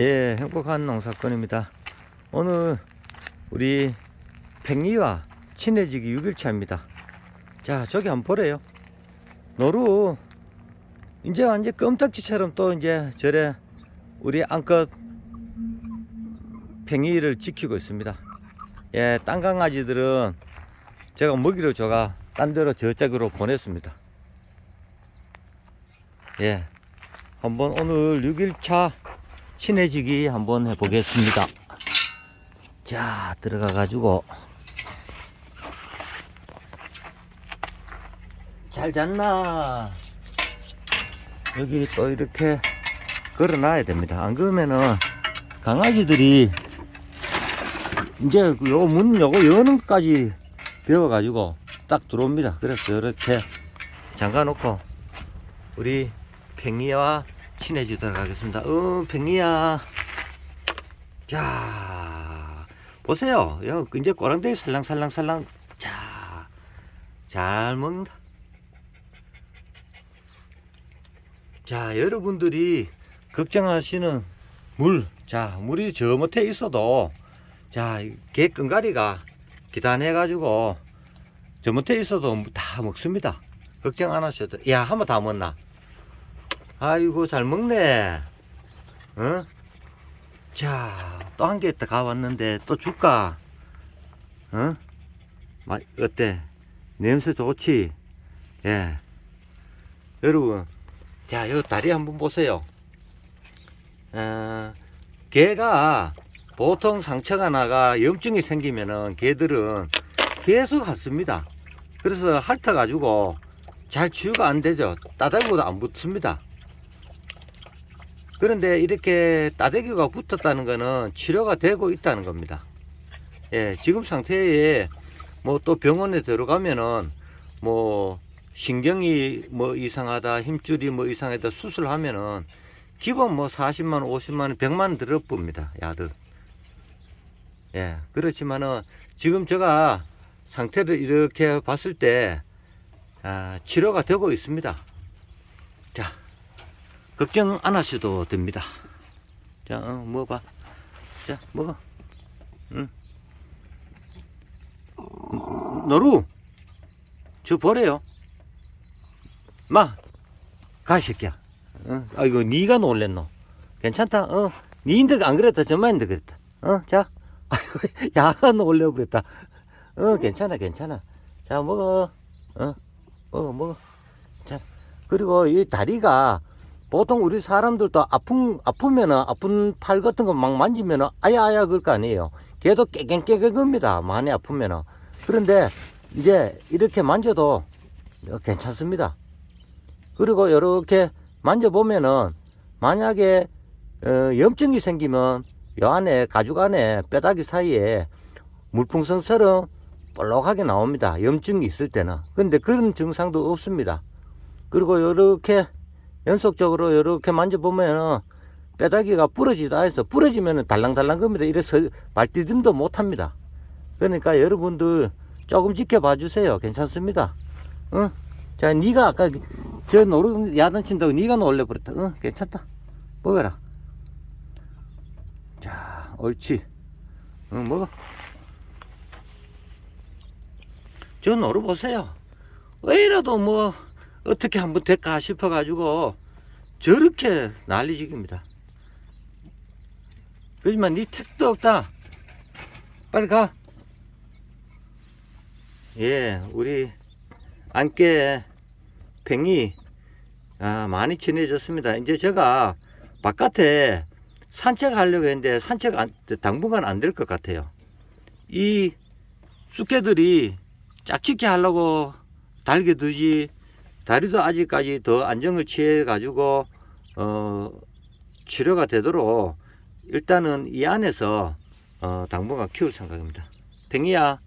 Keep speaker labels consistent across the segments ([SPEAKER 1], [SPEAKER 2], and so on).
[SPEAKER 1] 예, 행복한 농사꾼입니다. 오늘 우리 팽이와 친해지기 6일차입니다. 자, 저기 한번 보래요. 노루, 이제 완전 껌딱지처럼 또 이제 저래 우리 암컷 팽이를 지키고 있습니다. 예, 딴 강아지들은 제가 먹이를 줘가 딴 데로 저쪽으로 보냈습니다. 예, 한번 오늘 6일차 친해지기 한번 해보겠습니다. 자, 들어가 가지고 잘 잤나? 여기 또 이렇게 걸어놔야 됩니다. 안 그러면은 강아지들이 이제 요 문 요거 여는 것까지 배워가지고 딱 들어옵니다. 그래서 이렇게 잠가 놓고 우리 팽이와 친해지도록 하겠습니다. 어, 팽이야. 자, 보세요. 야, 이제 꼬랑대기 살랑살랑살랑. 자, 잘 먹는다. 자, 여러분들이 걱정하시는 물. 자, 물이 저 못해 있어도, 자, 개 끈가리가 기단해가지고, 저 못해 있어도 다 먹습니다. 걱정 안 하셔도. 야, 한번 다 먹나? 아이고, 잘 먹네. 어? 자, 또 한 개 있다 가왔는데, 또 줄까? 어? 마, 어때? 냄새 좋지? 예. 여러분, 자, 요 다리 한번 보세요. 어, 개가 보통 상처가 나가 염증이 생기면은 개들은 계속 핥습니다. 그래서 핥아가지고 잘 치유가 안 되죠. 따다기보다 안 붙습니다. 그런데 이렇게 따대기가 붙었다는 것은 치료가 되고 있다는 겁니다. 예, 지금 상태에 뭐 또 병원에 들어가면은 뭐 신경이 뭐 이상하다, 힘줄이 뭐 이상하다 수술하면은 기본 뭐 40만, 50만 원, 100만 원 들어봅니다. 야들. 예, 그렇지만은 지금 제가 상태를 이렇게 봤을 때 아, 치료가 되고 있습니다. 자, 걱정 안 하셔도 됩니다. 자, 어, 먹어봐. 자, 먹어. 응. 너루, 저 버려요. 마, 가, 이 새끼야. 어? 아이고, 니가 놀랬노. 괜찮다. 어, 니인데 안 그랬다. 저만인데 그랬다. 어, 자. 아이고, 야가 놀려 그랬다. 어, 괜찮아, 괜찮아. 자, 먹어. 어, 먹어, 먹어. 자, 그리고 이 다리가 보통 우리 사람들도 아픈, 아프면은, 아픈 팔 같은 거 막 만지면은, 아야, 아야, 그럴 거 아니에요. 걔도 깨갱깨갱합니다. 많이 아프면은. 그런데, 이제, 이렇게 만져도 괜찮습니다. 그리고 이렇게 만져보면은, 만약에, 어, 염증이 생기면, 요 안에, 가죽 안에, 뼈다귀 사이에 물풍선처럼 볼록하게 나옵니다. 염증이 있을 때는. 근데 그런 증상도 없습니다. 그리고 이렇게 연속적으로 이렇게 만져보면은 뼈다귀가 부러지다 해서 부러지면은 달랑달랑 겁니다. 이래서 발디딤도 못 합니다. 그러니까 여러분들 조금 지켜봐 주세요. 괜찮습니다. 응? 자, 네가 아까 저 노루 야단친다고 네가 놀래 버렸다. 응? 괜찮다. 먹어라. 자, 옳지. 응, 먹어. 저 노루 보세요. 왜이라도 뭐 어떻게 한번 될까 싶어 가지고 저렇게 난리지깁니다. 그지만 네 택도 없다. 빨리 가. 예, 우리 안께 팽이 아, 많이 친해졌습니다. 이제 제가 바깥에 산책하려고 했는데 산책 안, 당분간 안 될 것 같아요. 이 쑥개들이 짝짓기 하려고 달게 두지 다리도 아직까지 더 안정을 취해 가지고 어 치료가 되도록 일단은 이 안에서 어 당분간 키울 생각입니다. 팽이야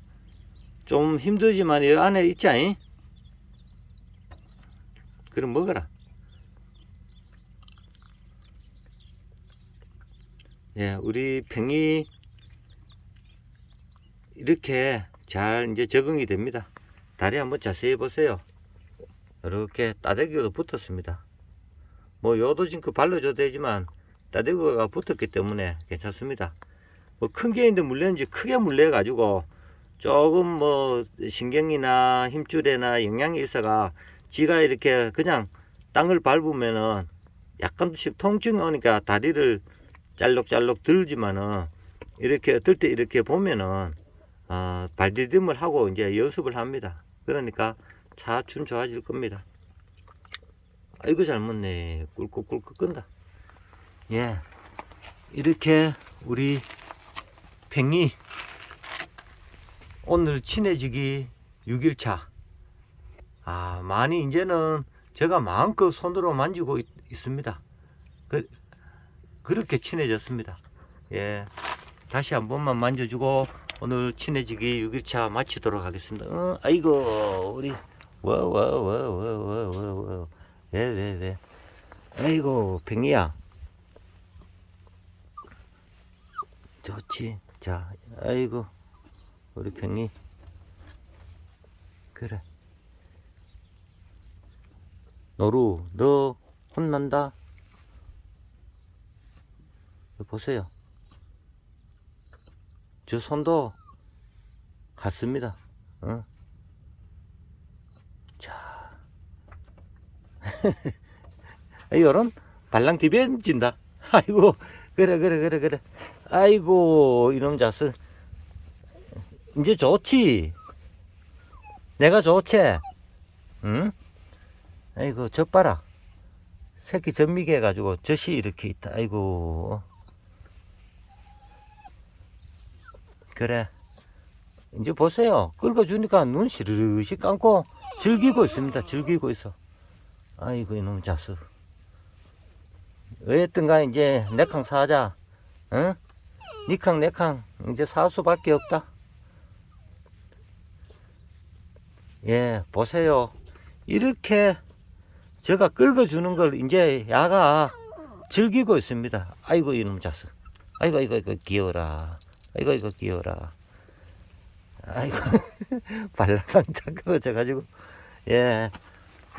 [SPEAKER 1] 좀 힘들지만 이 안에 있자잉. 그럼 먹어라. 예, 우리 팽이 이렇게 잘 이제 적응이 됩니다. 다리 한번 자세히 보세요. 이렇게 따대기가 붙었습니다. 뭐 요도 징크 발라줘도 되지만 따대구가 붙었기 때문에 괜찮습니다. 뭐 큰 개인데 물렸는지 크게 물려 가지고 조금 뭐 신경이나 힘줄에나 영향이 있어가 지가 이렇게 그냥 땅을 밟으면은 약간씩 통증이 오니까 다리를 짤록짤록 들지만은 이렇게 들 때 이렇게 보면은 어, 발디딤을 하고 이제 연습을 합니다. 그러니까 차츰 좋아질 겁니다. 아이고 잘 먹네. 꿀꺽꿀꺽 끈다. 예. 이렇게 우리 팽이 오늘 친해지기 6일차. 아, 많이 이제는 제가 마음껏 손으로 만지고 있, 습니다 그, 그렇게 친해졌습니다. 예. 다시 한 번만 만져주고 오늘 친해지기 6일차 마치도록 하겠습니다. 어, 아이고, 우리, 와, 와, 와, 와, 와, 와, 와. 왜, 왜, 왜. 아이고, 팽이야. 좋지. 자, 아이고, 우리 팽이. 그래. 너루, 너 혼난다? 보세요. 저 손도 같습니다. 어? 요런 발랑 디벤진다. 아이고, 그래, 그래, 그래, 그래. 아이고, 이놈 자스. 이제 좋지? 내가 좋지? 응? 아이고, 젖 봐라. 새끼 전미게 해가지고 젖이 이렇게 있다. 아이고. 그래. 이제 보세요. 긁어주니까 눈 시르르시 감고 즐기고 있습니다. 즐기고 있어. 아이고, 이놈 자스. 어쨌든가 이제 내캉 사자. 응? 니캉 내캉 이제 살 수밖에 없다. 예, 보세요. 이렇게 제가 긁어주는 걸 이제 야가 즐기고 있습니다. 아이고 이놈 자식. 아이고 아이고 아이고 귀여워라. 아이고 아이고 귀여워라. 아이고 발라당 잠깐져 가지고 예.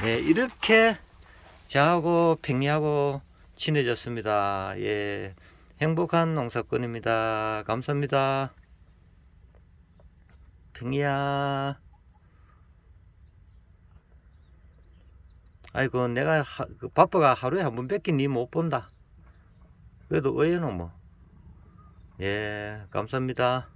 [SPEAKER 1] 예, 이렇게 저하고 팽이하고 친해졌습니다. 예. 행복한 농사꾼입니다. 감사합니다. 팽이야. 아이고 내가 하, 그 바빠가 하루에 한번 뺏긴 니못 본다. 그래도 의외는 뭐. 예, 감사합니다.